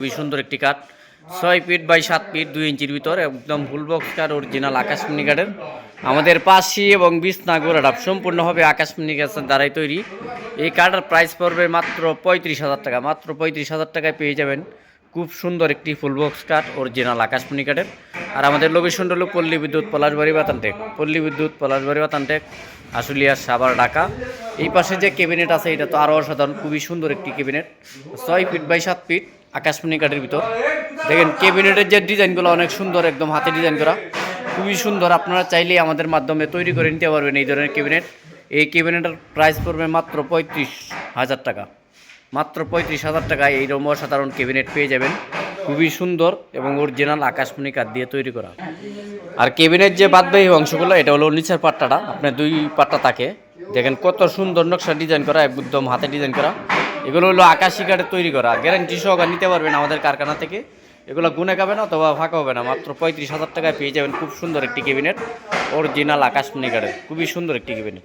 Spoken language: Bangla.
খুবই সুন্দর একটি কাঠ। ছয় ফিট বাই সাত ফিট দুই ইঞ্চির ভিতর, একদম ফুল বক্স কাঠ অরিজিনাল আকাশমণি কাঠের। আমাদের পাশি এবং বিছনা গোড়াডাপ সম্পূর্ণভাবে আকাশমণি গাছের দ্বারাই তৈরি। এই কাঠের প্রাইস পড়বে মাত্র পঁয়ত্রিশ হাজার টাকা। মাত্র পঁয়ত্রিশ হাজার টাকায় পেয়ে যাবেন খুব সুন্দর একটি ফুলবক্স কাঠ অরিজিনাল আকাশমণি কাঠের। আর আমাদের লোকেশন হলো পল্লী বিদ্যুৎ পলাশবাড়ি বাতানটেক। পল্লী বিদ্যুৎ পলাশবাড়ি বাতানটেক, আশুলিয়া, সাভার, ঢাকা। এই পাশে যে ক্যাবিনেট আছে, এটা তো আরও অসাধারণ, খুবই সুন্দর একটি ক্যাবিনেট ছয় ফিট বাই সাত ফিট আকাশমণি কাঠের ভিতর। দেখেন ক্যাবিনেটের যে ডিজাইনগুলো অনেক সুন্দর একদম হাতে ডিজাইন করা। খুবই সুন্দর, আপনারা চাইলেই আমাদের মাধ্যমে তৈরি করে নিতে পারবেন এই ধরনের ক্যাবিনেট এই ক্যাবিনেটের প্রাইস পড়বে মাত্র পঁয়ত্রিশ হাজার টাকা। মাত্র পঁয়ত্রিশ হাজার টাকায় এইরকম অসাধারণ ক্যাবিনেট পেয়ে যাবেন। খুবই সুন্দর এবং অরিজিনাল আকাশমণি কাঠ দিয়ে তৈরি করা। আর কেবিনের যে বাদবাহী অংশগুলো, এটা হলো নিচের পাট্টাটা। আপনার দুই পাট্টা থাকে। দেখেন কত সুন্দর নকশা ডিজাইন করা, একদম হাতে ডিজাইন করা। এগুলো হলো আকাশি কাঠে তৈরি করা। গ্যারান্টি সহকার নিতে পারবেন আমাদের কারখানা থেকে। এগুলো গুনে খাবে না অথবা ফাঁকা হবে না। মাত্র পঁয়ত্রিশ হাজার টাকায় পেয়ে যাবেন খুব সুন্দর একটি কেবিনেট অরিজিনাল আকাশমণি কাঠের। খুবই সুন্দর একটি কেবিনেট